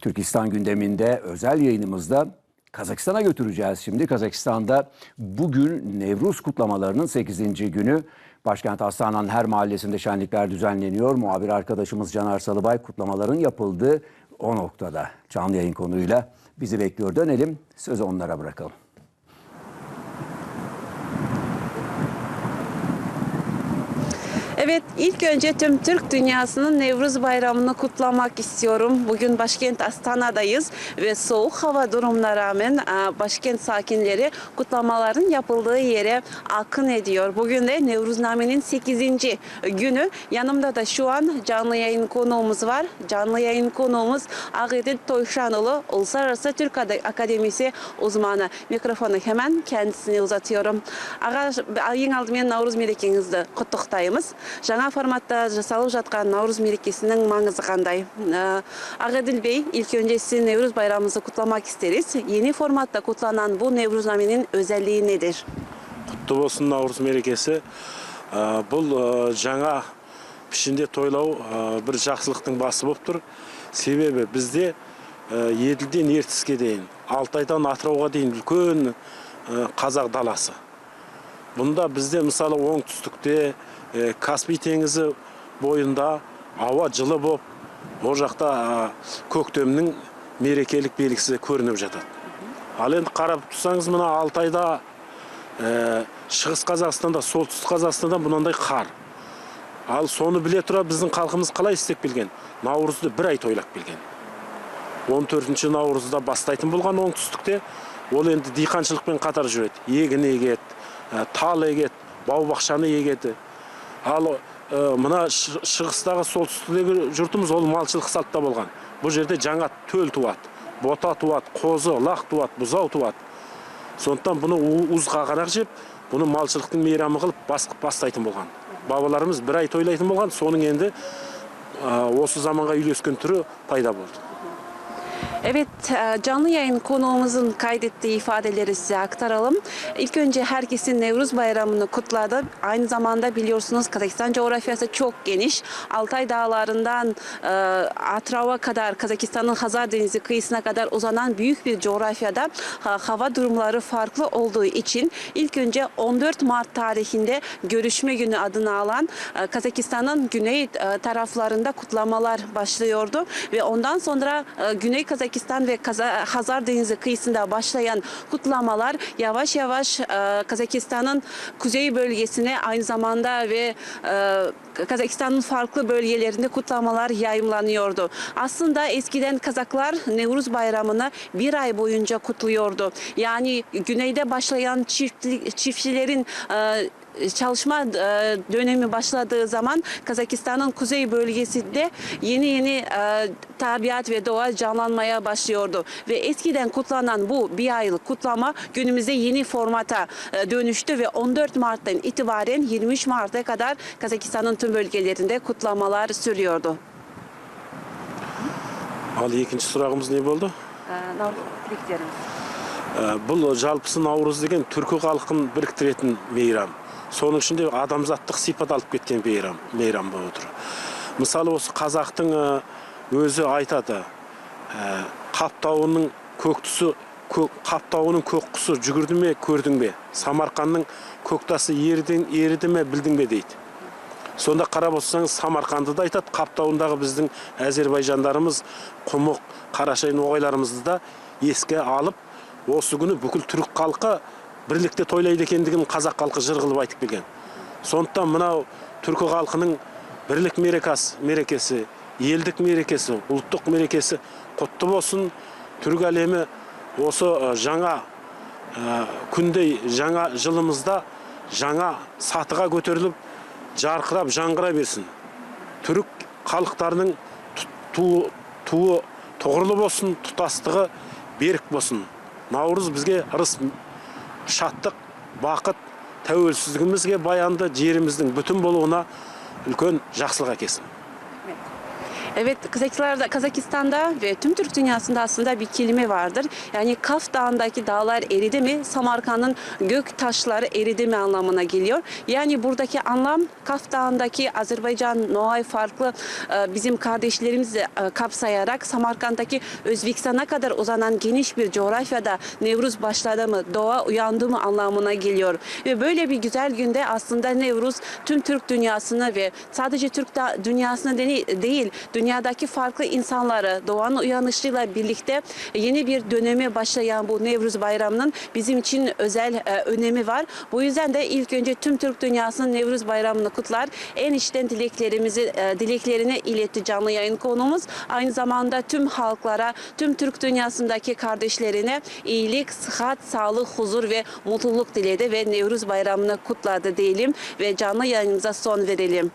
Türkistan gündeminde özel yayınımızda Kazakistan'a götüreceğiz şimdi. Kazakistan'da bugün Nevruz kutlamalarının 8. günü. Başkent Astana'nın her mahallesinde şenlikler düzenleniyor. Muhabir arkadaşımız Caner Salıbay kutlamaların yapıldığı o noktada canlı yayın konuyla bizi bekliyor. Dönelim sözü onlara bırakalım. Evet, ilk önce tüm Türk dünyasının Nevruz Bayramı'nı kutlamak istiyorum. Bugün başkent Astana'dayız ve soğuk hava durumuna rağmen e, başkent sakinleri kutlamaların yapıldığı yere akın ediyor. Bugün de Nevruzname'nin 8. günü. Yanımda da şu an canlı yayın konuğumuz var. Canlı yayın konuğumuz Ağedil Toyşanoğlu, Uluslararası Türk Ad- Akademisi uzmanı. Mikrofonu hemen kendisine uzatıyorum. Ağa, ең алдымен наурыз мерекеңізді құттықтаймыз жаңа форматта жасалып жатқан наурыз мерекесінің маңызы қандай Ağedil Bey ilk önce sizin Nevruz bayramınızı kutlamak isteriz. Yeni formatta kutlanan nedir? құтты болсын наурыз мерекесі Ә, бұл ә, жаңа пішінде тойлау ә, бір жақсылықтың басы болып тұр себебі бізде ә, еділден ертіске дейін алтайдан атырауға дейін үлкен ә, қазақ даласы бұнда бізде мысалы оңтүстікте каспий теңізі бойында ауа жылы болып ол жақта көктемнің мерекелік белгісі көрініп жатады ал енді қарап тұрсаңыз мына алтайда шығыс қазақстанда солтүстік қазақстанда мынандай қар. Ал соны біле тұра біздің халқымыз қалай істеп келген? Наурызды бір ай тойлап келген. 14 наурызда бастайтын болған оңтүстікте ол енді диқаншылықпен қатар жүреді. Егін егеді тал егеді бау бақшаны егеді. Ал ә, мына шы- шығыстағы солтүстіктегі жұртымыз ол малшылық салтта болған. Бұл жерде жаңа төл туады бота туады қозы лақ туады бұзау туады. Сондықтан бұны уыз қағанақ жеп бұны малшылықтың мейрамы қылып бас, бастайтын болған. Бабаларымыз бір ай тойлайтын болған соның енді осы заманға үйлескен түрі пайда болды. Evet, e, canlı yayın konuğumuzun kaydettiği ifadeleri size aktaralım. İlk önce herkesin Nevruz Bayramı'nı kutladı. Aynı zamanda biliyorsunuz Kazakistan coğrafyası çok geniş. Altay dağlarından e, Atrav'a kadar, Kazakistan'ın Hazar Denizi kıyısına kadar uzanan büyük bir coğrafyada ha- hava durumları farklı olduğu için ilk önce 14 Mart tarihinde görüşme günü adını alan e, Kazakistan'ın güney taraflarında kutlamalar başlıyordu ve ondan sonra Güney Kazakistan ve Kaza- Hazar Denizi kıyısında başlayan kutlamalar yavaş yavaş e, Kazakistan'ın kuzey bölgesine aynı zamanda ve e, Kazakistan'ın farklı bölgelerinde kutlamalar yayımlanıyordu. Aslında eskiden Kazaklar Nevruz Bayramı'nı bir ay boyunca kutluyordu. Yani güneyde başlayan çiftli, çiftçilerin e, çalışma e, dönemi başladığı zaman Kazakistan'ın kuzey bölgesinde yeni yeni e, tabiat ve doğa canlanmaya başlıyordu. Ve eskiden kutlanan bu bir aylık kutlama günümüzde yeni formata e, dönüştü ve 14 Mart'tan itibaren 23 Mart'a kadar Kazakistan'ın tüm bölgelerinde kutlamalar sürüyordu. ал екінші сұрағымыз не болды бұл жалпысы наурыз деген түркі халқын біріктіретін мейрам соның ішінде адамзаттық сипат алып кеткен мейрам мейрам болып отыр мысалы осы қазақтың өзі айтады қаптауының көк түсі көк, қаптауының көк құсы жүгірді ме көрдің бе самарқанның көктасы ердің еріді ме білдің бе дейді сонда қарап отырсаңыз самарқанды да айтады қаптауындағы біздің әзербайжандарымыз құмық қарашай ноғайларымызды да еске алып осы күні бүкіл түрік халқы бірлікте тойлайды екендігін қазақ халқы жыр қылып айтып келген. Сондықтан мынау түркі халқының бірлік мерекесі елдік мерекесі ұлттық мерекесі құтты болсын. Түрік әлемі осы жаңа ә, күндей жаңа жылымызда жаңа сатыға көтеріліп жарқырап жаңғыра берсін. Түрік халықтарының ту- туы туы тұғырлы болсын тұтастығы берік болсын. Наурыз бізге ырыс шаттық бақыт тәуелсіздігімізге баянды жеріміздің бүтін болуына үлкен жақсылық әкелсін. Evet, Kazakistan'da ve tüm Türk dünyasında aslında bir kelime vardır. Yani Kaf Dağı'ndaki dağlar eridi mi, Samarkand'ın gök taşları eridi mi anlamına geliyor. Yani buradaki anlam Kaf Dağı'ndaki Azerbaycan, Noay farklı e, bizim kardeşlerimizi e, kapsayarak Samarkand'daki Özbekistan'a kadar uzanan geniş bir coğrafyada Nevruz başladı mı, doğa uyandı mı anlamına geliyor. Ve böyle bir güzel günde aslında Nevruz tüm Türk dünyasını ve sadece Türk dünyasını değil, dünyadaki farklı insanları doğanın uyanışıyla birlikte yeni bir dönemi başlayan bu Nevruz Bayramı'nın bizim için özel e, önemi var. Bu yüzden de ilk önce tüm Türk dünyasının Nevruz Bayramı'nı kutlar. En içten dileklerimizi e, dileklerini iletti canlı yayın konumuz. Aynı zamanda tüm halklara, tüm Türk dünyasındaki kardeşlerine iyilik, sıhhat, sağlık, huzur ve mutluluk diledi ve Nevruz Bayramı'nı kutladı diyelim ve canlı yayınımıza son verelim.